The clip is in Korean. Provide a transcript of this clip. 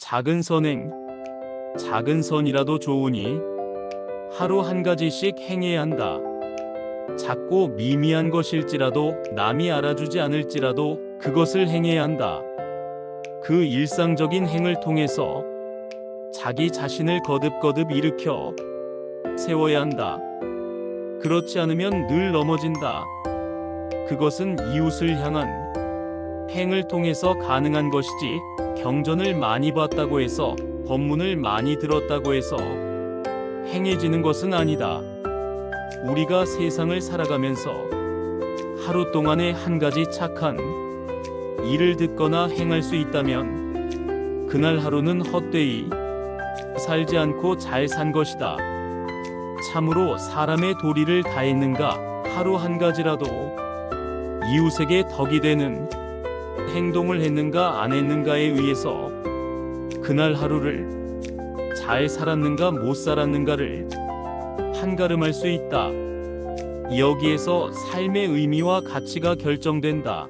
작은 선행, 작은 선이라도 좋으니 하루 한 가지씩 행해야 한다. 작고 미미한 것일지라도 남이 알아주지 않을지라도 그것을 행해야 한다. 그 일상적인 행을 통해서 자기 자신을 거듭거듭 일으켜 세워야 한다. 그렇지 않으면 늘 넘어진다. 그것은 이웃을 향한 행을 통해서 가능한 것이지 경전을 많이 봤다고 해서 법문을 많이 들었다고 해서 행해지는 것은 아니다. 우리가 세상을 살아가면서 하루 동안에 한 가지 착한 일을 듣거나 행할 수 있다면 그날 하루는 헛되이 살지 않고 잘 산 것이다. 참으로 사람의 도리를 다했는가 하루 한 가지라도 이웃에게 덕이 되는 행동을 했는가 안 했는가에 의해서 그날 하루를 잘 살았는가 못 살았는가를 판가름할 수 있다. 여기에서 삶의 의미와 가치가 결정된다.